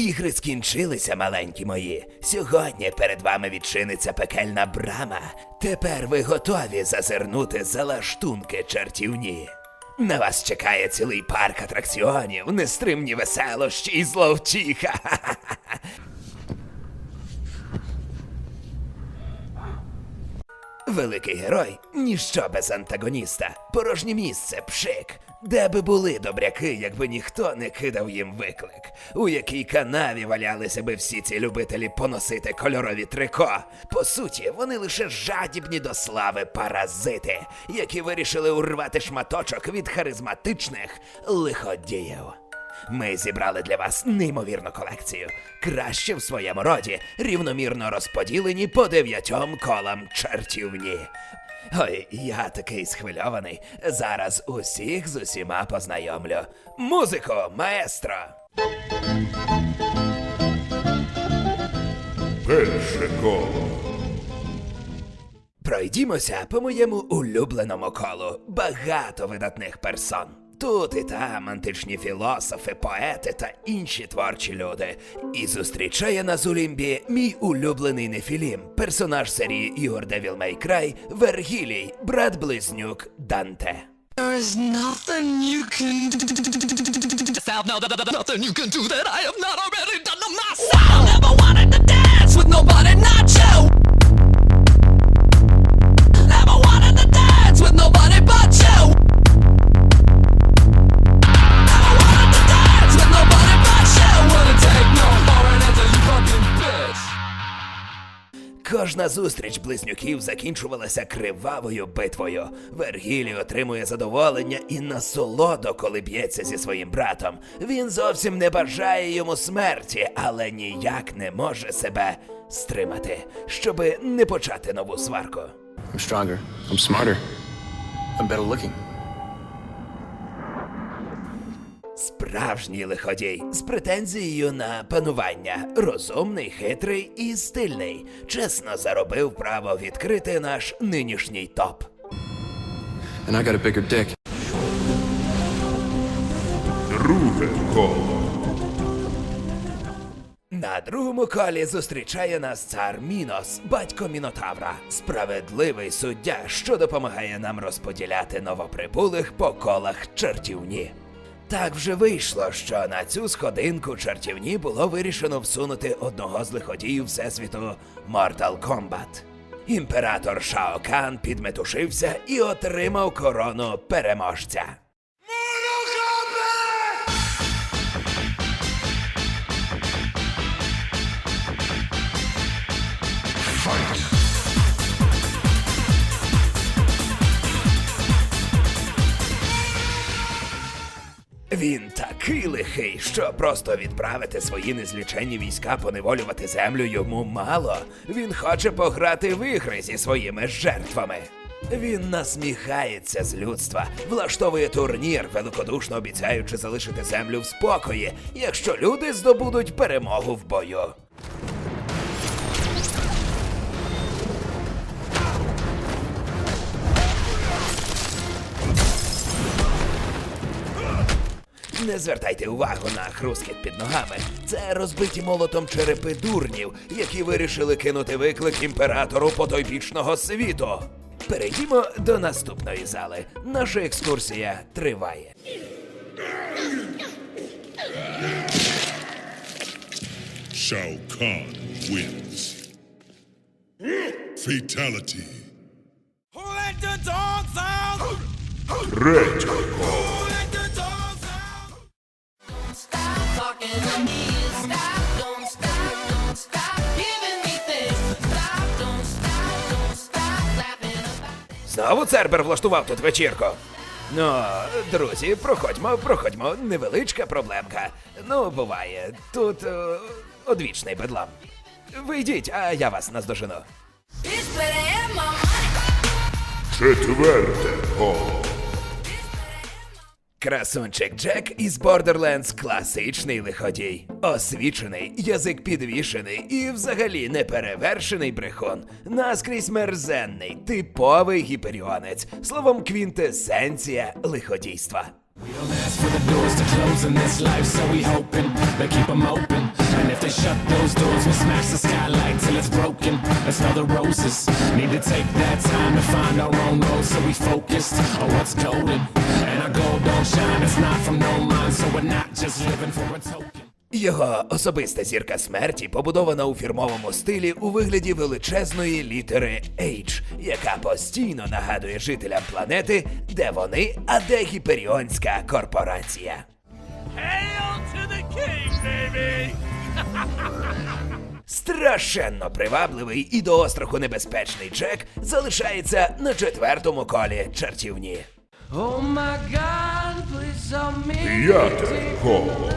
Ігри скінчилися, маленькі мої. Сьогодні перед вами відчиниться пекельна брама. Тепер ви готові зазирнути за лаштунки чартівні. На вас чекає цілий парк атракціонів, нестримні веселощі і зловтіха. Великий герой ніщо без антагоніста. Порожнє місце, пшик. Де би були добряки, якби ніхто не кидав їм виклик? У якій канаві валялися би всі ці любителі поносити кольорові трико? По суті, вони лише жадібні до слави паразити, які вирішили урвати шматочок від харизматичних лиходіїв. Ми зібрали для вас неймовірну колекцію. Краще в своєму роді, рівномірно розподілені по дев'ятьом колам чертівні. Ой, я такий схвильований. Зараз усіх з усіма познайомлю. Музико, маестро! Перше коло. Пройдімося по моєму улюбленому колу. Багато видатних персон. Тут і там античні філософи, поети та інші творчі люди. І зустрічає нас у лімбі мій улюблений Нефілім, персонаж серії ігор May Cry Вергілій, брат близнюк Данте. There is nothing you nothing you can do that I have not already done to myself. Never wanted to dance with nobody, not you. Кожна зустріч близнюків закінчувалася кривавою битвою. Вергілій отримує задоволення і насолоду, коли б'ється зі своїм братом. Він зовсім не бажає йому смерті, але ніяк не може себе стримати, щоби не почати нову сварку. I'm stronger. I'm smarter. I'm better looking. Справжній лиходій з претензією на панування, розумний, хитрий і стильний. Чесно заробив право відкрити наш нинішній топ. And I got a bigger dick. Друге коло. На другому колі зустрічає нас цар Мінос, батько Мінотавра, справедливий суддя, що допомагає нам розподіляти новоприбулих по колах чертівні. Так вже вийшло, що на цю сходинку чартівні було вирішено всунути одного з лиходіїв Всесвіту Mortal Kombat. Імператор Шаокан підметушився і отримав корону переможця. Він такий лихий, що просто відправити свої незліченні війська поневолювати землю йому мало. Він хоче пограти в ігри зі своїми жертвами. Він насміхається з людства, влаштовує турнір, великодушно обіцяючи залишити землю в спокої, якщо люди здобудуть перемогу в бою. Не звертайте увагу на хрускіт під ногами. Це розбиті молотом черепи дурнів, які вирішили кинути виклик імператору потойбічного світу. Перейдімо до наступної зали. Наша екскурсія триває. Shao Kahn wins. Fatality. Третє коло. Stop Знову Цербер влаштував тут вечірку. Ну, друзі, проходьмо, проходьмо. Невеличка проблемка. Ну, буває. Тут е, одвічний бедлам. Вийдіть, а я вас наздожену. Четверте коло. Красунчик Джек із Borderlands класичний лиходій. Освічений, язик підвішений і взагалі неперевершений брехун. Наскрізь мерзенний, типовий гіперіонець. Словом, квінтесенція лиходійства. For the doors to close in this life, so we hoping they keep 'em open. And if they shut those doors, we'll smash the skylight till it's broken. Let's smell the roses. Need to take that time to find our own road, so we focused on what's golden. And our gold don't shine, it's not from no mind, so we're not just living for a token. Його особиста зірка смерті побудована у фірмовому стилі у вигляді величезної літери H, яка постійно нагадує жителям планети, де вони, а де гіперіонська корпорація. Страшенно привабливий і до остраху небезпечний Джек залишається на четвертому колі чертівні. Oh my god, please me. П'яте коло.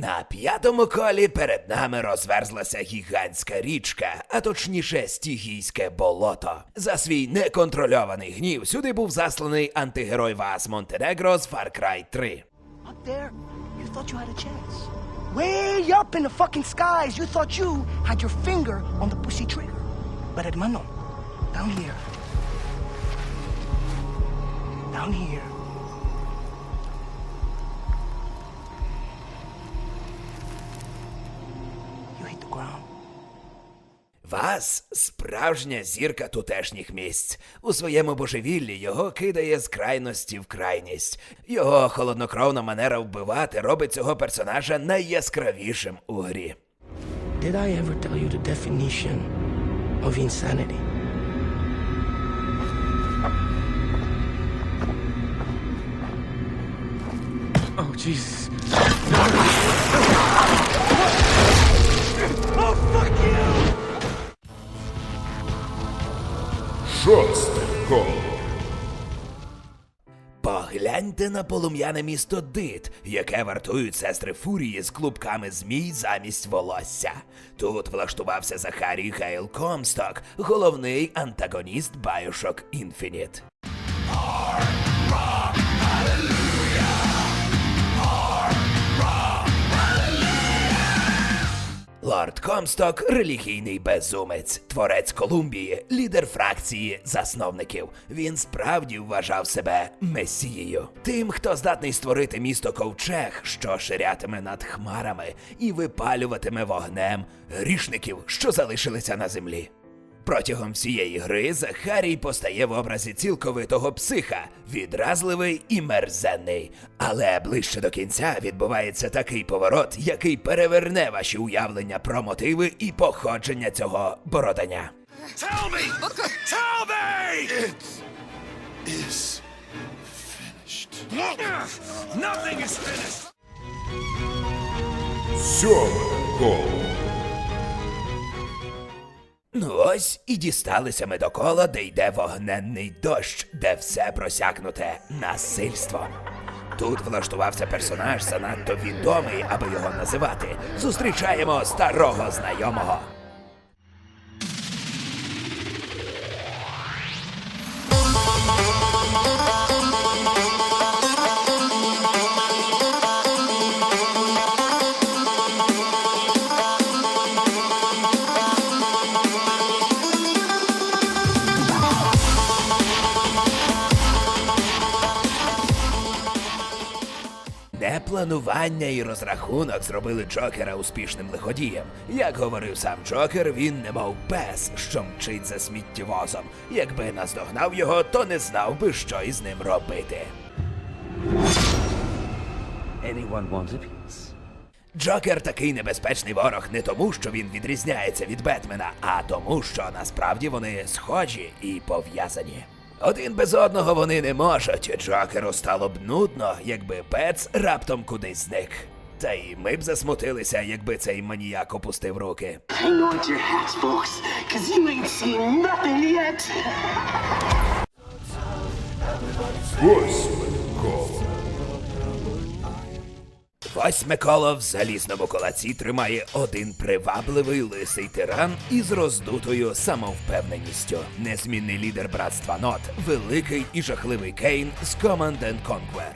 На п'ятому колі перед нами розверзлася гігантська річка, а точніше стігійське болото. За свій неконтрольований гнів сюди був засланий антигерой Вас Монтенегро з Far Cry 3. Up there, you thought you had a chance. Way up in the fucking skies, you thought you had your finger on the pussy trigger. But hermano, down here, down here, Вас справжня зірка тутешніх місць. У своєму божевіллі його кидає з крайності в крайність. Його холоднокровна манера вбивати робить цього персонажа найяскравішим у грі. Did I ever tell you the definition of insanity? Oh, Jesus. Шосте коло. Погляньте на полум'яне місто Дит, яке вартують сестри Фурії з клубками змій замість волосся. Тут влаштувався Захарій Гейл Комсток, головний антагоніст Bioshock Infinite. Лорд Комсток релігійний безумець, творець Колумбії, лідер фракції засновників. Він справді вважав себе месією. Тим, хто здатний створити місто ковчег, що ширятиме над хмарами і випалюватиме вогнем грішників, що залишилися на землі. Протягом всієї гри Захарій постає в образі цілковитого психа, відразливий і мерзенний. Але ближче до кінця відбувається такий поворот, який переверне ваші уявлення про мотиви і походження цього бородання. Tell me! Tell me! It is finished. Nothing is finished! Сьоме коло. Ну ось і дісталися ми до кола, де йде вогненний дощ, де все просякнуте насильство. Тут влаштувався персонаж занадто відомий, аби його називати. Зустрічаємо старого знайомого. Непланування і розрахунок зробили Джокера успішним лиходієм. Як говорив сам Джокер, він немов пес, що мчить за сміттєвозом. Якби наздогнав його, то не знав би, що із ним робити. Anyone want a piece? Джокер такий небезпечний ворог не тому, що він відрізняється від Бетмена, а тому, що насправді вони схожі і пов'язані. Один без одного вони не можуть. Джокеру стало б нудно, якби Пец раптом кудись зник. Та й ми б засмутилися, якби цей маніяк опустив руки. On to Восьме Микола в залізному кулаці тримає один привабливий лисий тиран із роздутою самовпевненістю. Незмінний лідер братства Нот, великий і жахливий Кейн з Command and Conquer.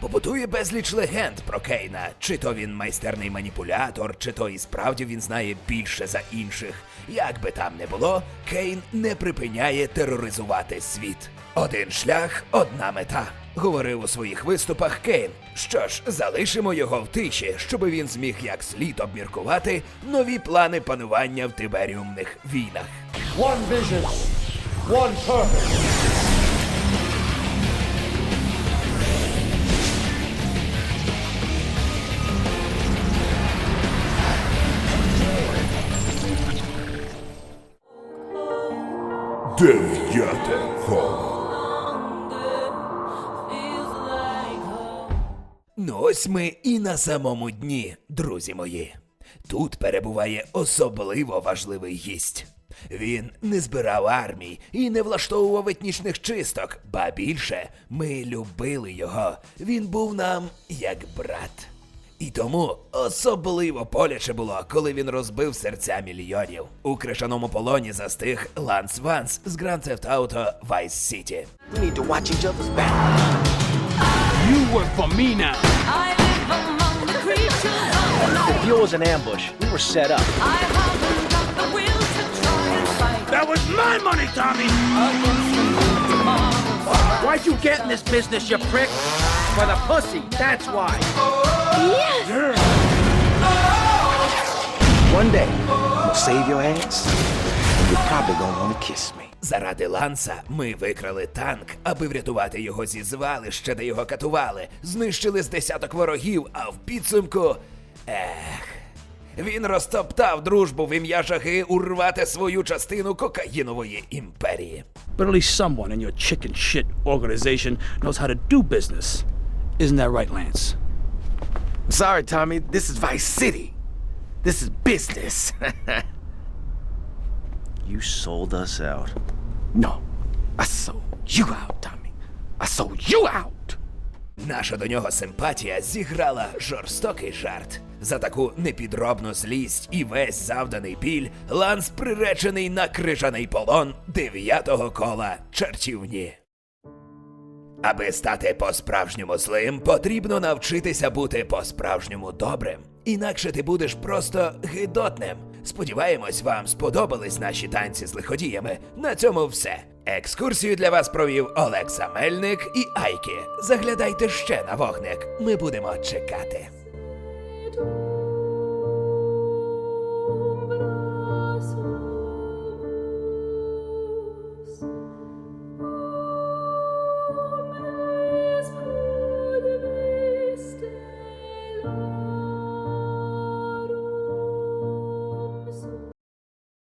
Готує безліч легенд про Кейна. Чи то він майстерний маніпулятор, чи то і справді він знає більше за інших. Як би там не було, Кейн не припиняє тероризувати світ. Один шлях, одна мета. Говорив у своїх виступах Кейн. Що ж, залишимо його в тиші, щоб він зміг як слід обміркувати нові плани панування в тиберіумних війнах. One vision, one purpose. Дев'яте коло. Ну ось ми і на самому дні, друзі мої. Тут перебуває особливо важливий гість. Він не збирав армій і не влаштовував етнічних чисток, ба більше ми любили його. Він був нам як брат. І тому особливо боляче було, коли він розбив серця мільйонів. У кришаному полоні застиг Ланс Ванс з Grand Theft Auto Vice City. We need to watch each other's back. You work for me now. I live among the creatures of the night. The fuel was an ambush. We were set up. I haven't got the will to try and fight That was my money, Tommy. against the tomorrows. Why'd you get in this business, you prick? For the pussy, that's why. One day, I'm gonna save your ass, and you're probably gonna wanna kiss me. Заради Ланса ми викрали танк, аби врятувати його зі звалища, де його катували, знищили з десяток ворогів, а в підсумку. Ех. Він розтоптав дружбу в ім'я жаги урвати свою частину кокаїнової імперії. But at least someone in your chicken shit organization knows how to do business. Isn't that right, Lance? Sorry, Tommy, this is Vice City. This is business. you sold us out. No, I sold you out, Tommy. I sold you out. Наша до нього симпатія зіграла жорстокий жарт. За таку непідробну злість і весь завданий біль Ланс приречений на крижаний полон дев'ятого кола чертівні. Аби стати по-справжньому злим, потрібно навчитися бути по-справжньому добрим. Інакше ти будеш просто гидотним. Сподіваємось, вам сподобались наші танці з лиходіями. На цьому все. Екскурсію для вас провів Олекса Мельник і Айкі. Заглядайте ще на вогник. Ми будемо чекати.